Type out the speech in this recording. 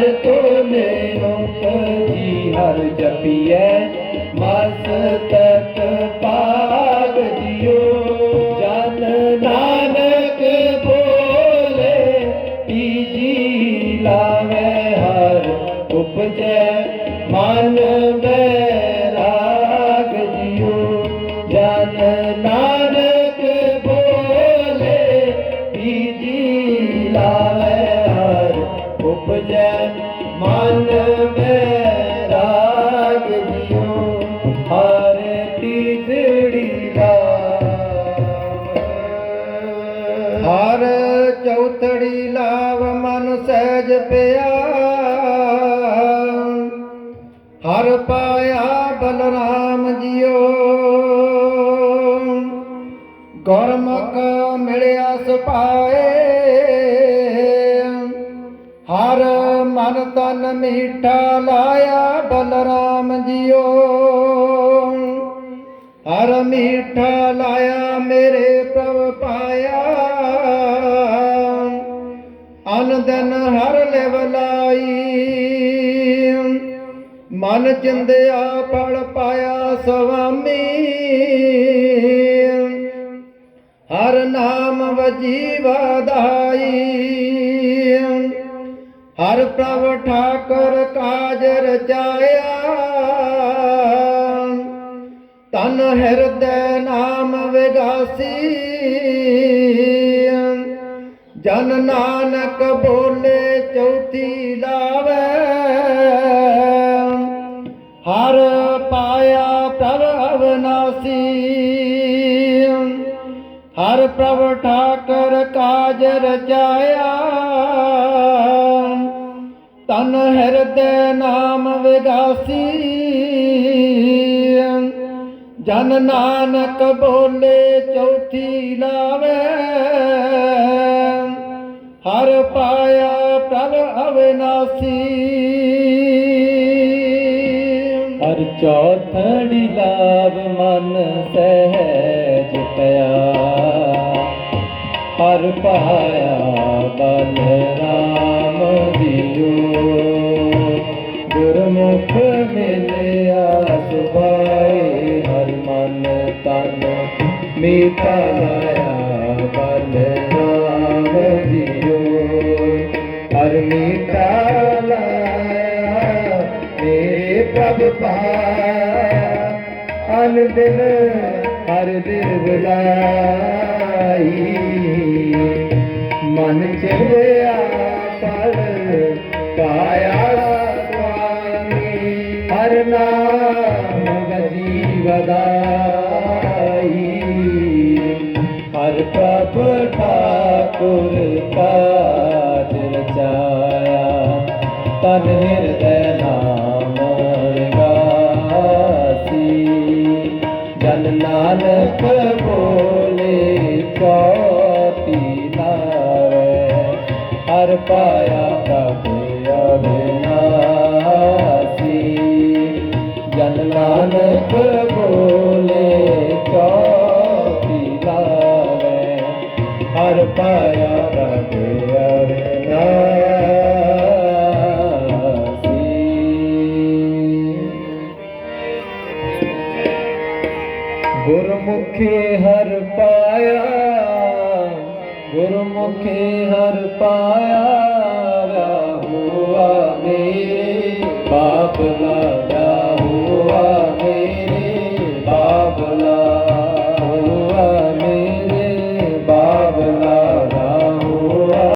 ਹਰ ਤੋਲੇ ਉਪਜੀ ਹਰ ਜਪੀਐ। ਮਸਤਕ ਪਾਗ ਜਿਉ। ਜਨ ਨਾਨਕ ਬੋਲੇ, ਤੀਜੀ ਲਾਵੇ ਹਰ ਉਪਜੈ। ਮਨ ਬੈਰਾਗ ਉਪਜੈ, ਮਨ ਬੈਰਾਗ ਜਿਉ ਹਰ ਤੀਜੜੀ ਲਾਵੇ। ਹਰ ਚੌਥੜੀ ਲਾਵ ਮਨ ਸਹਿਜ ਪਿਆ। ਹਰ ਪਾਇਆ ਬਲਰਾਮ ਜੀਓ। ਗੁਰਮੁਖ ਮਿਲਿਆ ਸੁਪਾਏ ਮਨ ਤਨ ਮੀਠਾ ਲਾਇਆ ਬਲਰਾਮ ਜੀਓ। ਹਰ ਮੀਠਾ ਲਾਇਆ ਮੇਰੇ ਪ੍ਰਭ ਪਾਇਆ। ਅਨ ਦਿਨ ਹਰ ਲਿਵ ਲਾਈ। ਮਨ ਚਿੰਦਿਆ ਫਲ ਪਾਇਆ ਸੁਆਮੀ ਹਰ ਨਾਮ ਵਜੀ ਦਾਈ। ਹਰ ਪ੍ਰਭ ਠਾਕੁਰ ਕਾਜ ਰਚਾਇਆ ਤਨ ਹਿਰਦੈ ਨਾਮ ਵਿਗਾਸੀ। ਜਨ ਨਾਨਕ ਬੋਲੇ ਚੌਥੀ ਲਾਵੇ। ਹਰ ਪਾਇਆ ਪ੍ਰਭ ਅਵਨਾਸੀ। ਹਰ ਪ੍ਰਭ ਠਾਕੁਰ ਕਾਜ ਰਚਾਇਆ ਤਨ ਹਿਰਦੈ ਨਾਮ ਵਿਗਾਸੀ ਜਨ ਨਾਨਕ ਬੋਲੇ ਚੌਥੀ ਲਾਵੇ। ਹਰ ਪਾਇਆ ਪ੍ਰਭ ਅਵਿਨਾਸੀ। ਹਰ ਚੌਥੜੀ ਲਾਭ ਮਨ ਸਹਿਜ ਪਿਆ। ਹਰ ਪਾਇਆ ਮੀਠਾ ਲਾਇਆ ਬਲ ਰਾਮ ਦਿਓ ਹਰ ਮੀਠਾ ਮੇਰੇ ਪ੍ਰਭ ਪਾਇਆ ਅਨ ਦਿਨ ਹਰ ਦਿਨ ਬੁਲਾਈ ਮਨ ਚਿਰਿਆ ਪੜ ਪਾਇਆ ਸੁਆਮੀ ਹਰ ਨਾਮ ਵਜੀ ਵਦਾਈ ਹਰ ਠਾਕੁਰ ਕਾਜ ਰਚਾਇਆ ਤਨ ਹਿਰਦੈ ਨਾਮ ਵਿਗਾਸੀ ਜਨ ਨਾਨਕ ਬੋਲੇ ਚੌਤੀ ਲਾਵੇ ਹਰ ਪਾਇਆ ਪ੍ਰਭ ਅਬਿਨਾਸੀ ਜਨ ਨਾਨਕ ਬੋਲੇ ਚੌਤੀ ਲਾਵੇ ਹਰ ਪਾਇਆ ਪ੍ਰਭ ਅਬਿਨਾਸੀ ਗੁਰਮੁਖੀ ਹਰ ਪਾਇਆ ਗੁਰਮੁਖੀ ਹਰ ਪਾਇਆ ਹੁਆ ਮੇਰੇ ਬਾਬਲਾ ਹੁਆ